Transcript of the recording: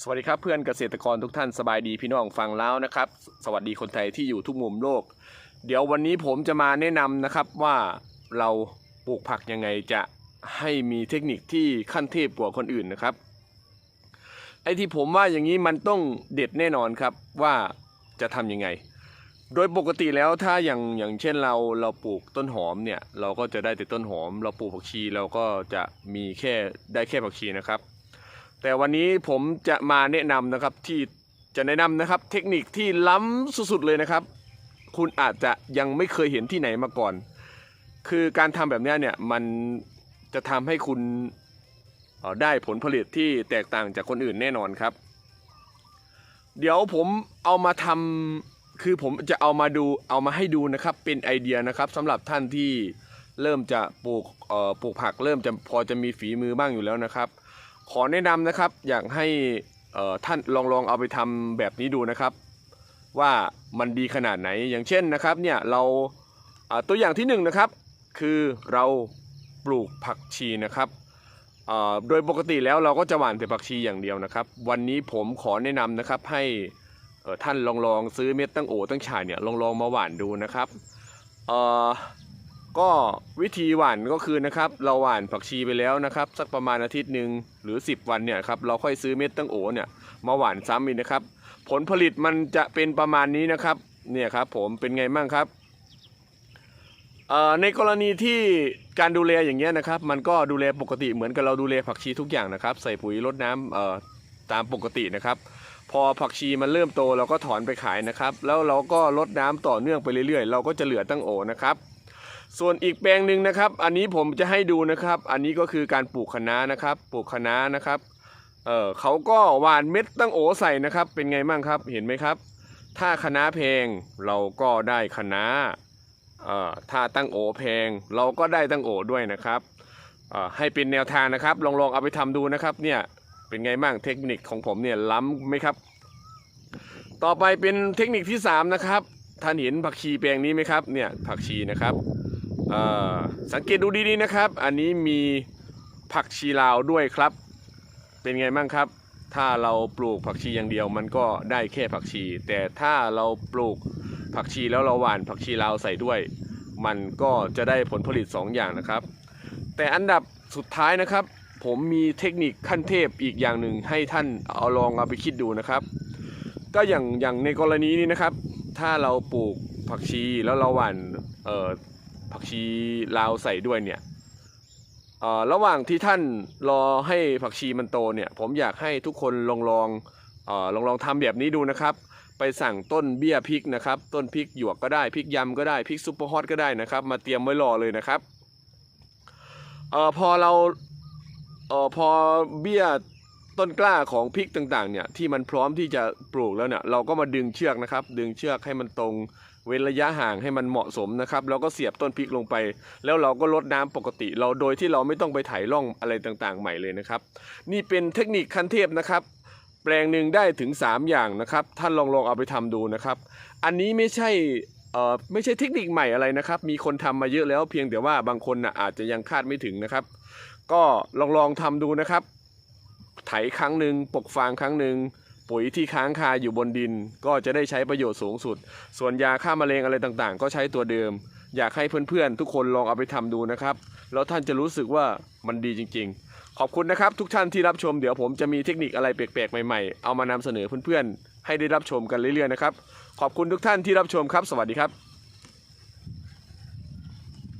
สวัสดีครับเพื่อนเกษตรกรทุกท่านสบายดีพี่น้องฟังแล้วนะครับ สวัสดีคนไทยที่อยู่ทุกมุมโลก เดี๋ยววันนี้ผมจะมาแนะนำนะครับว่าเราปลูกผักยังไงจะให้มีเทคนิคที่ขั้นเทพกว่าคนอื่นนะครับไอ้ที่ผมว่าอย่างนี้มันต้องเด็ดแน่นอนครับว่าจะทำยังไง โดยปกติแล้วถ้าอย่างอย่างเช่นเราเราปลูกต้นหอมเนี่ยเราก็จะได้แต่ต้นหอม เราปลูกผักชีเราก็จะมีแค่ได้แค่ผักชีนะครับ แต่วันนี้ผมจะมาแนะนำนะครับที่จะแนะนำนะครับ เทคนิคที่ล้ำสุดๆเลยนะครับ คุณอาจจะยังไม่เคยเห็นที่ไหนมาก่อน คือการทำแบบนี้เนี่ยมันจะทำให้คุณได้ผลผลิตที่แตกต่างจากคนอื่นแน่นอนครับ เดี๋ยวผมเอามาทำคือผมจะเอามาดูเอามาให้ดูนะครับ เป็นไอเดียนะครับสำหรับท่านที่เริ่มจะปลูกปลูกผักเริ่มจะพอจะมีฝีมือบ้างอยู่แล้วนะครับ ขอแนะนำนะครับอยากให้ท่านลองลองเอาไปทำแบบนี้ดูนะครับ ว่ามันดีขนาดไหนอย่างเช่นนะครับเนี่ยเราตัวอย่างที่หนึ่งนะครับคือเราปลูกผักชีนะครับโดยปกติแล้วเราก็จะหว่านแต่ผักชีอย่างเดียวนะครับ วันนี้ผมขอแนะนำนะครับให้ท่านลองลองซื้อเม็ดตั้งโอตั้งฉายเนี่ยลองลองมาหว่านดูนะครับ ก็วิธีหว่านก็คือนะครับ เราหว่านผักชีไปแล้วนะครับ สักประมาณอาทิตย์หนึ่งหรือ 10 วันเนี่ยครับเราค่อยซื้อเม็ดตั้งโอเนี่ยมาหว่านซ้ำอีกนะครับ ผลผลิตมันจะเป็นประมาณนี้นะครับเนี่ยครับผมเป็นไงบ้างครับในกรณีที่การดูแลอย่างเงี้ยนะครับ มันก็ดูแลปกติเหมือนกับเราดูแลผักชีทุกอย่างนะครับ ใส่ปุ๋ยรดน้ำตามปกตินะครับ พอผักชีมันเริ่มโตเราก็ถอนไปขายนะครับ แล้วเราก็รดน้ำต่อเนื่องไปเรื่อยๆ เราก็จะเหลือตั้งโอนะครับ ส่วนอีกแปลงหนึ่งนะครับ อันนี้ผมจะให้ดูนะครับ อันนี้ก็คือการปลูกคะน้านะครับ ปลูกคะน้านะครับเออเขาก็หว่านเม็ดตั้งโอใส่นะครับ เป็นไงบ้างครับ เห็นไหมครับ ถ้าคะน้าแพงเราก็ได้คะน้าเอ่อถ้าตั้งโอแพงเราก็ได้ตั้งโอด้วยนะครับเอ่อให้เป็นแนวทางนะครับ ลองลองเอาไปทำดูนะครับ เนี่ยเป็นไงบ้างเทคนิคของผมเนี่ยล้ำไหมครับ ต่อไปเป็นเทคนิคที่สามนะครับท่านเห็นผักชีแปลงนี้ไหมครับ เนี่ยผักชีนะครับ สังเกตดูดีๆนะครับ อันนี้มีผักชีลาวด้วยครับ เป็นไงบ้างครับ ถ้าเราปลูกผักชีอย่างเดียวมันก็ได้แค่ผักชี แต่ถ้าเราปลูกผักชีแล้วเราหว่านผักชีลาวใส่ด้วย มันก็จะได้ผลผลิต 2 อย่างนะครับ แต่อันดับสุดท้ายนะครับ ผมมีเทคนิคขั้นเทพอีกอย่างหนึ่งให้ท่านเอาลองเอาไปคิดดูนะครับ ก็อย่างอย่างในกรณีนี้นะครับ ถ้าเราปลูกผักชีแล้วเราหว่านเอ่อ ผักชีลาวใส่ด้วยเนี่ยระหว่างที่ท่านรอให้ผักชีมันโตเนี่ย ผมอยากให้ทุกคนลองลองอลองลองทำแบบนี้ดูนะครับ ไปสั่งต้นเบี้ยพริกนะครับ ต้นพริกหยวกก็ได้พริกยำก็ได้พริกซุปเปอร์ฮอตก็ได้นะครับ มาเตรียมไว้รอเลยนะครับออพอเราเออพอเบี้ย ต้นกล้าของพริกต่างๆเนี่ยที่มันพร้อมที่จะปลูกแล้วเนี่ยเราก็มาดึงเชือกนะครับ ดึงเชือกให้มันตรงเว้นระยะห่างให้มันเหมาะสมนะครับแล้วก็เสียบต้นพริกลงไป แล้วเราก็ลดน้ำปกติ เราโดยที่เราไม่ต้องไปไถร่องอะไรต่างๆ ใหม่เลยนะครับ นี่เป็นเทคนิคขั้นเทพนะครับ แปลงหนึ่งได้ถึง 3 อย่างนะครับ ท่านลองลองเอาไปทำดูนะครับ อันนี้ไม่ใช่เอ่อไม่ใช่เทคนิคใหม่อะไรนะครับ มีคนทำมาเยอะแล้วเพียงแต่ว่าบางคนนะอาจจะยังคาดไม่ถึงนะครับ ก็ลองลองทำดูนะครับ ไถครั้งหนึ่งปกฟางครั้งหนึ่งปุ๋ยที่ค้างคาอยู่บนดิน ก็จะได้ใช้ประโยชน์สูงสุด ส่วนยาฆ่าแมลงอะไรต่างๆ ก็ใช้ตัวเดิม อยากให้เพื่อนๆ ทุกคนลองเอาไปทำดูนะครับ แล้วท่านจะรู้สึกว่ามันดีจริง ๆ ขอบคุณนะครับ ทุกท่านที่รับชมเดี๋ยวผมจะมีเทคนิคอะไรแปลกๆ ใหม่ๆ เอามานำเสนอเพื่อนๆ ให้ได้รับชมกันเรื่อยๆนะครับ ขอบคุณทุกท่านที่รับชมครับ สวัสดีครับ